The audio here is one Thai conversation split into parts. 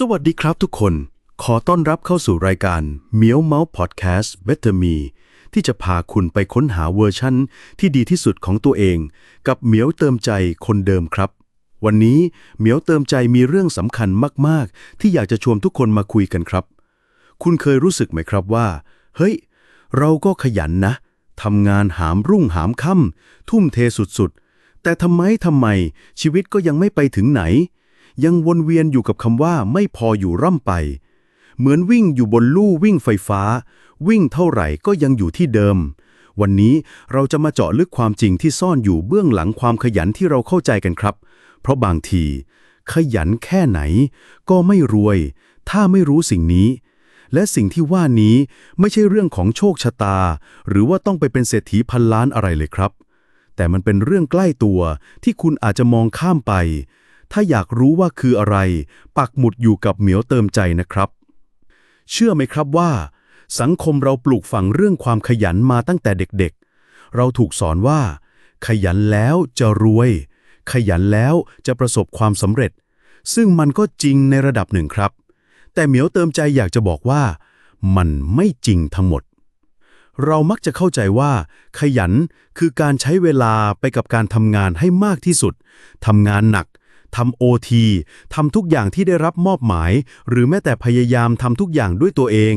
สวัสดีครับทุกคน ขอต้อนรับเข้าสู่รายการเมียวเมาส์พอดแคสต์ Better Me ที่จะพาคุณไปค้นหาเวอร์ชั่นที่ดีที่สุดของตัวเอง กับเหมียวเติมใจคนเดิมครับ วันนี้เหมียวเติมใจมีเรื่องสำคัญมาก ๆ ที่อยากจะชวนทุกคนมาคุยกันครับ คุณเคยรู้สึกไหมครับว่า เฮ้ย เราก็ขยันนะทำงานหามรุ่งหามค่ำทุ่มเทสุดๆ แต่ทำไมทำไมชีวิตก็ยังไม่ไปถึงไหน ยังวนเวียนอยู่กับคำว่าไม่พออยู่ร่ำไป เหมือนวิ่งอยู่บนลู่วิ่งไฟฟ้า วิ่งเท่าไหร่ก็ยังอยู่ที่เดิม วันนี้เราจะมาเจาะลึกความจริงที่ซ่อนอยู่เบื้องหลังความขยันที่เราเข้าใจกันครับ เพราะบางที ขยันแค่ไหน ก็ไม่รวย ถ้าไม่รู้สิ่งนี้และสิ่งที่ว่านี้ไม่ใช่เรื่องของโชคชะตา หรือว่าต้องไปเป็นเศรษฐีพันล้านอะไรเลยครับ แต่มันเป็นเรื่องใกล้ตัวที่คุณอาจจะมองข้ามไป ถ้าอยากรู้ว่าคืออะไร ปักหมุดอยู่กับเหมียวเติมใจนะครับ เชื่อไหมครับว่า สังคมเราปลูกฝังเรื่องความขยันมาตั้งแต่เด็กๆ เราถูกสอนว่า ขยันแล้วจะรวย ขยันแล้วจะประสบความสำเร็จ ซึ่งมันก็จริงในระดับหนึ่งครับ แต่เหมียวเติมใจอยากจะบอกว่า มันไม่จริงทั้งหมดเรามักจะเข้าใจว่า ขยันคือการใช้เวลาไปกับการทำงานให้มากที่สุด ทำงานหนัก ทำโอทีทำทุกอย่างที่ได้รับมอบหมาย หรือแม้แต่พยายามทำทุกอย่างด้วยตัวเอง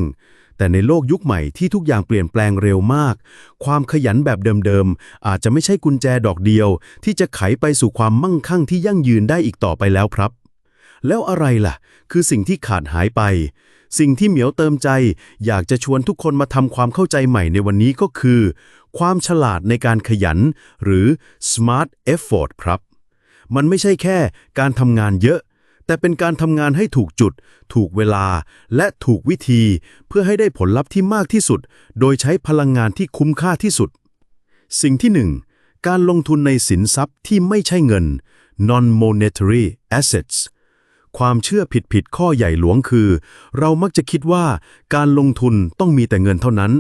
แต่ในโลกยุคใหม่ที่ทุกอย่างเปลี่ยนแปลงเร็วมาก ความขยันแบบเดิมๆ อาจจะไม่ใช่กุญแจดอกเดียว ที่จะไขไปสู่ความมั่งคั่งที่ยั่งยืนได้อีกต่อไปแล้วครับ แล้วอะไรล่ะ คือสิ่งที่ขาดหายไป สิ่งที่เหมียวเติมใจ อยากจะชวนทุกคนมาทำความเข้าใจใหม่ในวันนี้ก็คือ ความฉลาดในการขยัน หรือ smart effort ครับ มันไม่ใช่แค่การทำงานเยอะ แต่เป็นการทำงานให้ถูกจุด ถูกเวลา และถูกวิธี เพื่อให้ได้ผลลัพธ์ที่มากที่สุด โดยใช้พลังงานที่คุ้มค่าที่สุด สิ่งที่หนึ่งการลงทุนในสินทรัพย์ที่ไม่ใช่เงิน non-monetary assets ความเชื่อผิดๆข้อใหญ่หลวงคือ เรามักจะคิดว่าการลงทุนต้องมีแต่เงินเท่านั้น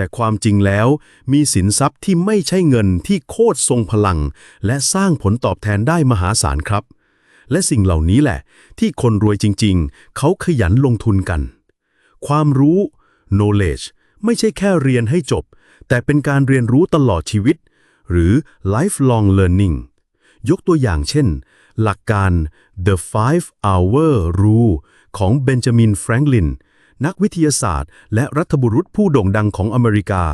แต่ความจริงแล้ว มีสินทรัพย์ที่ไม่ใช่เงินที่โคตรทรงพลัง และสร้างผลตอบแทนได้มหาศาลครับ และสิ่งเหล่านี้แหละ ที่คนรวยจริง ๆ เขาขยันลงทุนกัน ความรู้ knowledge ไม่ใช่แค่เรียนให้จบ แต่เป็นการเรียนรู้ตลอดชีวิต หรือ lifelong learning ยกตัวอย่างเช่น หลักการ The Five Hour Rule ของเบนจามินแฟรงคลิน นักวิทยาศาสตร์ และรัฐบุรุษผู้โด่งดังของอเมริกา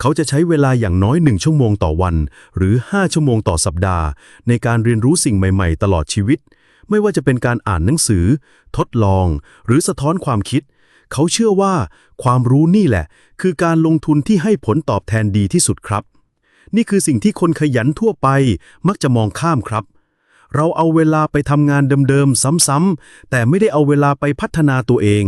เขาจะใช้เวลาอย่างน้อยหนึ่งชั่วโมงต่อวัน หรือ 5 ชั่วโมงต่อสัปดาห์ ในการเรียนรู้สิ่งใหม่ๆ ตลอดชีวิต ไม่ว่าจะเป็นการอ่านหนังสือ ทดลอง หรือสะท้อนความคิด เขาเชื่อว่า ความรู้นี่แหละ คือการลงทุนที่ให้ผลตอบแทนดีที่สุดครับ นี่คือสิ่งที่คนขยันทั่วไปมักจะมองข้ามครับเราเอาเวลาไปทำงานเดิมๆ ซ้ำๆ แต่ไม่ได้เอาเวลาไปพัฒนาตัวเอง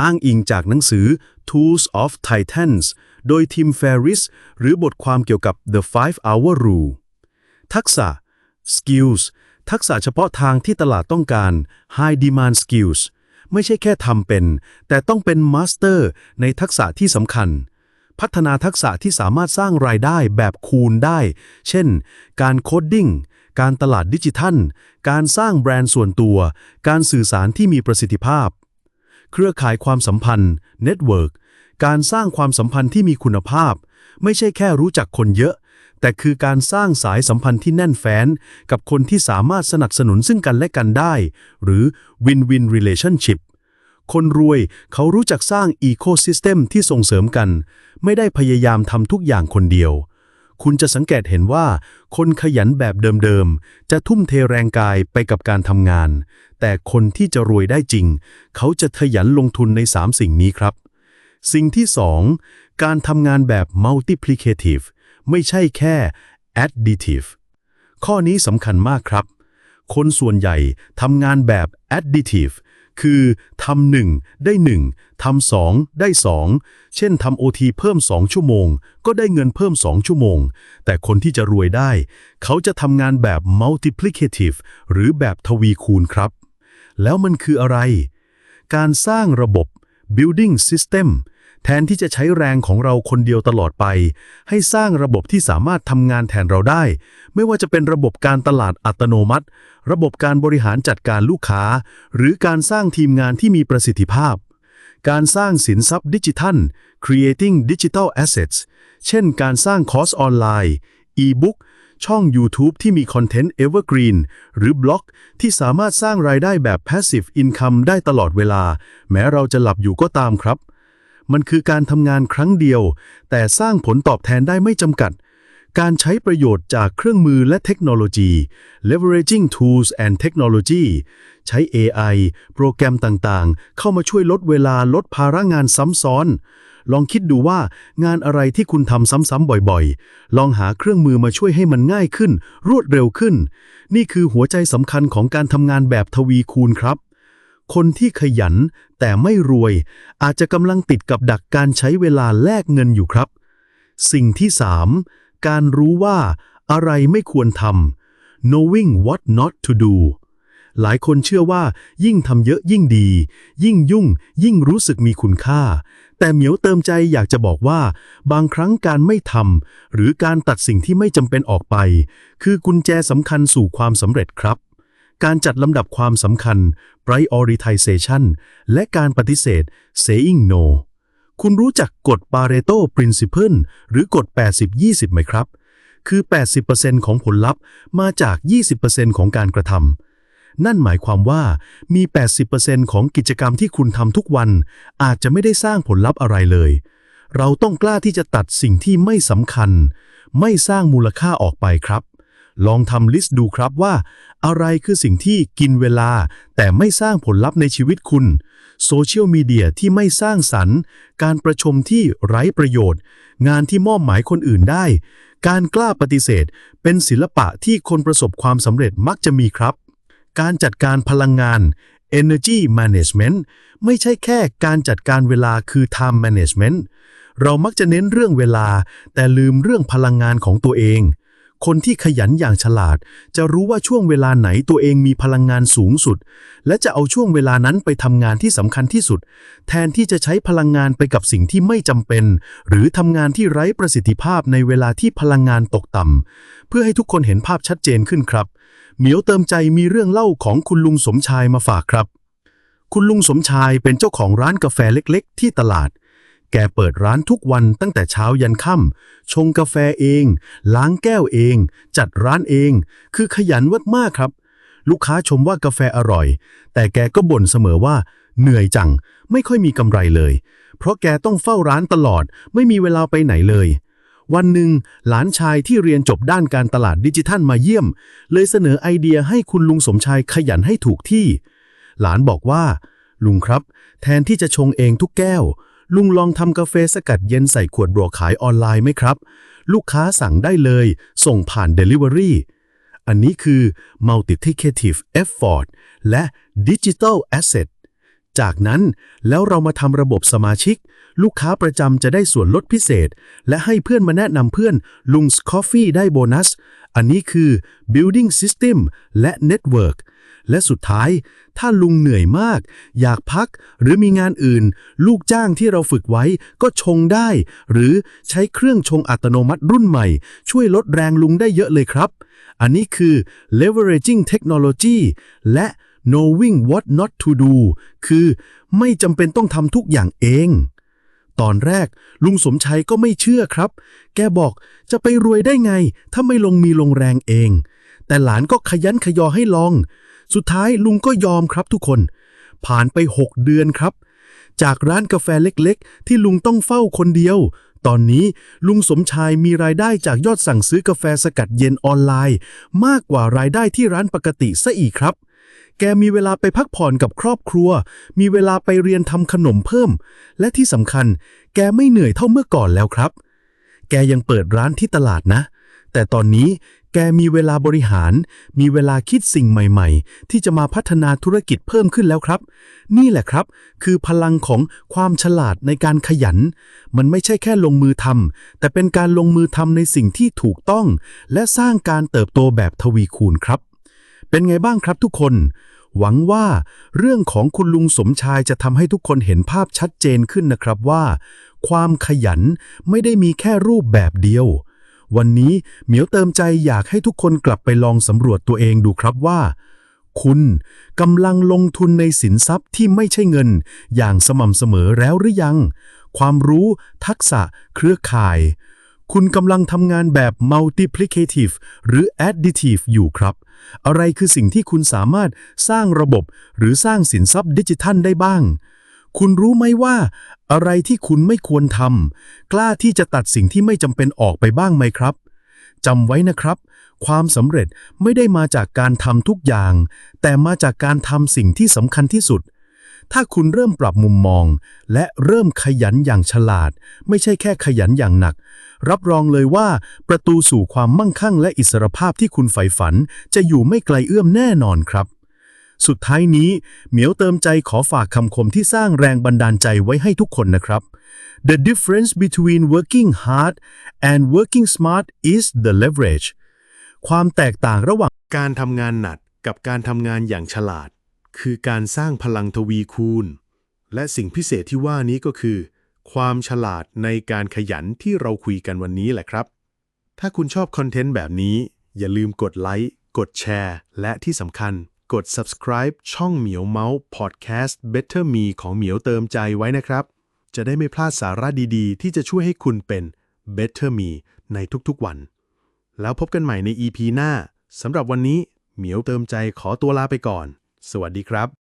อ้างอิงจากหนังสือ Tools of Titans โดยทิมเฟริสหรือบทความเกี่ยวกับ The Five Hour Rule ทักษะ skills ทักษะเฉพาะทางที่ตลาดต้องการ high demand skills ไม่ใช่แค่ทำเป็น แต่ต้องเป็น master ในทักษะที่สำคัญ พัฒนาทักษะที่สามารถสร้างรายได้แบบคูณได้ เช่น การโคดดิ้ง การตลาดดิจิทัล การสร้างแบรนด์ส่วนตัว การสื่อสารที่มีประสิทธิภาพ เครือข่ายความสัมพันธ์ Network การสร้างความสัมพันธ์ที่มีคุณภาพ ไม่ใช่แค่รู้จักคนเยอะ แต่คือการสร้างสายสัมพันธ์ที่แน่นแฟ้น กับคนที่สามารถสนับสนุนซึ่งกันและกันได้ หรือ Win-Win Relationship คนรวยเขารู้จักสร้างอีโคซิสเต็มที่ส่งเสริมกัน ไม่ได้พยายามทำทุกอย่างคนเดียว คุณจะสังเกตเห็นว่า คนขยันแบบเดิมๆ จะทุ่มเทแรงกายไปกับการทำงาน แต่คนที่จะรวยได้จริง เขาจะขยันลงทุนใน 3 สิ่งนี้ครับ สิ่งที่ 2 การทำงานแบบ multiplicative ไม่ใช่แค่ additive ข้อนี้สำคัญมากครับ คนส่วนใหญ่ทำงานแบบ additive คือทำหนึ่งได้หนึ่งทำสองได้สองเช่นทำโอทีเพิ่มสองชั่วโมง ก็ได้เงินเพิ่มสองชั่วโมง แต่คนที่จะรวยได้ เขาจะทำงานแบบ multiplicative หรือแบบทวีคูณครับ แล้วมันคืออะไร การสร้างระบบ building system แทนที่จะใช้แรงของเราคนเดียวตลอดไป ให้สร้างระบบที่สามารถทำงานแทนเราได้ ไม่ว่าจะเป็นระบบการตลาดอัตโนมัติ ระบบการบริหารจัดการลูกค้า หรือการสร้างทีมงานที่มีประสิทธิภาพ การสร้างสินทรัพย์ดิจิทัล creating digital assets เช่น การสร้างคอร์สออนไลน์ e-book ช่อง YouTube ที่มีคอนเทนต์ evergreen หรือบล็อก ที่สามารถสร้างรายได้แบบ passive income ได้ตลอดเวลา แม้เราจะหลับอยู่ก็ตามครับ มันคือการทำงานครั้งเดียว แต่สร้างผลตอบแทนได้ไม่จำกัด การใช้ประโยชน์จากเครื่องมือและเทคโนโลยี leveraging tools and technology ใช้ AI โปรแกรมต่างๆ เข้ามาช่วยลดเวลาลดภาระงานซ้ำซ้อน ลองคิดดูว่างานอะไรที่คุณทำซ้ำๆบ่อยๆ ลองหาเครื่องมือมาช่วยให้มันง่ายขึ้น รวดเร็วขึ้น นี่คือหัวใจสำคัญของการทำงานแบบทวีคูณครับ คนที่ขยัน แต่ไม่รวย อาจจะกำลังติดกับดักการใช้เวลาแลกเงินอยู่ครับ สิ่งที่3การรู้ว่าอะไรไม่ควรทำ knowing what not to do หลายคนเชื่อว่ายิ่งทำเยอะยิ่งดี ยิ่งยุ่ง ยิ่งรู้สึกมีคุณค่า แต่เหมียวเติมใจอยากจะบอกว่า บางครั้งการไม่ทำหรือการตัดสิ่งที่ไม่จำเป็นออกไป คือกุญแจสำคัญสู่ความสำเร็จครับ การจัดลำดับความสำคัญ prioritization และการปฏิเสธ saying no คุณรู้จักกฎ Pareto Principle หรือกฎ 80-20 ไหมครับ คือ 80%ของผลลัพธ์มาจาก 20%ของการกระทำนั่นหมายความว่ามี 80%ของกิจกรรมที่คุณทำทุกวัน อาจจะไม่ได้สร้างผลลัพธ์อะไรเลย เราต้องกล้าที่จะตัดสิ่งที่ไม่สำคัญ ไม่สร้างมูลค่าออกไปครับ ลองทำลิสต์ดูครับว่า อะไรคือสิ่งที่กินเวลา แต่ไม่สร้างผลลัพธ์ในชีวิตคุณ โซเชียลมีเดียที่ไม่สร้างสรรค์ การประชมที่ไร้ประโยชน์ งานที่มอบหมายคนอื่นได้ การกล้าปฏิเสธ เป็นศิลปะที่คนประสบความสำเร็จมักจะมีครับ การจัดการพลังงาน energy management ไม่ใช่แค่การจัดการเวลาคือ time management เรามักจะเน้นเรื่องเวลา แต่ลืมเรื่องพลังงานของตัวเอง คนที่ขยันอย่างฉลาด จะรู้ว่าช่วงเวลาไหนตัวเองมีพลังงานสูงสุด และจะเอาช่วงเวลานั้นไปทำงานที่สำคัญที่สุด แทนที่จะใช้พลังงานไปกับสิ่งที่ไม่จำเป็น หรือทำงานที่ไร้ประสิทธิภาพในเวลาที่พลังงานตกต่ำเพื่อให้ทุกคนเห็นภาพชัดเจนขึ้นครับเหมียวเติมใจมีเรื่องเล่าของคุณลุงสมชายมาฝากครับ คุณลุงสมชายเป็นเจ้าของร้านกาแฟเล็ก ๆ ที่ตลาด แกเปิดร้านทุกวันตั้งแต่เช้ายันค่ำชงกาแฟเอง ล้างแก้วเอง จัดร้านเอง คือขยันวัดมากครับ ลูกค้าชมว่ากาแฟอร่อย แต่แกก็บ่นเสมอว่า เหนื่อยจัง ไม่ค่อยมีกำไรเลย เพราะแกต้องเฝ้าร้านตลอด ไม่มีเวลาไปไหนเลย วันหนึ่ง หลานชายที่เรียนจบด้านการตลาดดิจิทัลมาเยี่ยม เลยเสนอไอเดียให้คุณลุงสมชายขยันให้ถูกที่ หลานบอกว่า ลุงครับ แทนที่จะชงเองทุกแก้ว ลุงลองทำกาแฟสกัดเย็นใส่ขวดบรอขายออนไลน์ไหมครับ ลูกค้าสั่งได้เลย ส่งผ่าน Delivery อันนี้คือ Multiplicative Effort และ Digital Asset จากนั้นแล้วเรามาทำระบบสมาชิก ลูกค้าประจำจะได้ส่วนลดพิเศษ และให้เพื่อนมาแนะนำเพื่อนลุงส์ Coffee ได้โบนัส อันนี้คือ Building System และ Network และสุดท้าย ถ้าลุงเหนื่อยมาก อยากพักหรือมีงานอื่น ลูกจ้างที่เราฝึกไว้ก็ชงได้ หรือใช้เครื่องชงอัตโนมัติรุ่นใหม่ ช่วยลดแรงลุงได้เยอะเลยครับ อันนี้คือ leveraging technology และ knowing what not to do คือไม่จำเป็นต้องทำทุกอย่างเอง ตอนแรก ลุงสมชัยก็ไม่เชื่อครับ แกบอกจะไปรวยได้ไง ถ้าไม่ลงมีลงแรงเอง แต่หลานก็ขยันขยอให้ลอง สุดท้ายลุงก็ยอมครับทุกคน ผ่านไป 6 เดือนครับ จากร้านกาแฟเล็กๆ ที่ลุงต้องเฝ้าคนเดียว ตอนนี้ลุงสมชายมีรายได้จากยอดสั่งซื้อกาแฟสกัดเย็นออนไลน์ มากกว่ารายได้ที่ร้านปกติซะอีกครับแกมีเวลาไปพักผ่อนกับครอบครัว มีเวลาไปเรียนทำขนมเพิ่ม และที่สำคัญ แกไม่เหนื่อยเท่าเมื่อก่อนแล้วครับ แกยังเปิดร้านที่ตลาดนะ แต่ตอนนี้ แกมีเวลาบริหาร มีเวลาคิดสิ่งใหม่ ๆ ที่จะมาพัฒนาธุรกิจเพิ่มขึ้นแล้วครับ นี่แหละครับ คือพลังของความฉลาดในการขยัน มันไม่ใช่แค่ลงมือทำแต่เป็นการลงมือทำในสิ่งที่ถูกต้อง และสร้างการเติบโตแบบทวีคูณครับ เป็นไงบ้างครับทุกคน หวังว่าเรื่องของคุณลุงสมชายจะทำให้ทุกคนเห็นภาพชัดเจนขึ้นนะครับว่า ความขยันไม่ได้มีแค่รูปแบบเดียว วันนี้เหมียวเติมใจอยากให้ทุกคนกลับไปลองสำรวจตัวเองดูครับว่า คุณกำลังลงทุนในสินทรัพย์ที่ไม่ใช่เงิน อย่างสม่ำเสมอแล้วหรือยัง ความรู้ ทักษะ เครือข่าย คุณกำลังทำงานแบบ multiplicative หรือ additive อยู่ครับ อะไรคือสิ่งที่คุณสามารถสร้างระบบ หรือสร้างสินทรัพย์ดิจิทัลได้บ้าง คุณรู้ไหมว่า อะไรที่คุณไม่ควรทำกล้าที่จะตัดสิ่งที่ไม่จำเป็นออกไปบ้างไหมครับจำไว้นะครับ ความสำเร็จไม่ได้มาจากการทำทุกอย่าง แต่มาจากการทำสิ่งที่สำคัญที่สุด ถ้าคุณเริ่มปรับมุมมอง และเริ่มขยันอย่างฉลาด ไม่ใช่แค่ขยันอย่างหนัก รับรองเลยว่า ประตูสู่ความมั่งคั่งและอิสรภาพที่คุณใฝ่ฝัน จะอยู่ไม่ไกลเอื้อมแน่นอนครับ สุดท้ายนี้ เหมียวเติมใจขอฝากคำคมที่สร้างแรงบันดาลใจไว้ให้ทุกคนนะครับ The difference between working hard and working smart is the leverage ความแตกต่างระหว่างการทำงานหนักกับการทำงานอย่างฉลาด คือการสร้างพลังทวีคูณ และสิ่งพิเศษที่ว่านี้ก็คือ ความฉลาดในการขยันที่เราคุยกันวันนี้แหละครับ ถ้าคุณชอบคอนเทนต์แบบนี้ อย่าลืมกดไลค์ กดแชร์ และที่สำคัญ กด subscribe ช่องเหมียวเมาส์ podcast Better Me ของเหมียวเติมใจไว้นะครับ จะได้ไม่พลาดสาระดีๆ ที่จะช่วยให้คุณเป็น Better Me ในทุกๆวัน แล้วพบกันใหม่ใน EP หน้าสำหรับวันนี้เหมียวเติมใจขอตัวลาไปก่อน สวัสดีครับ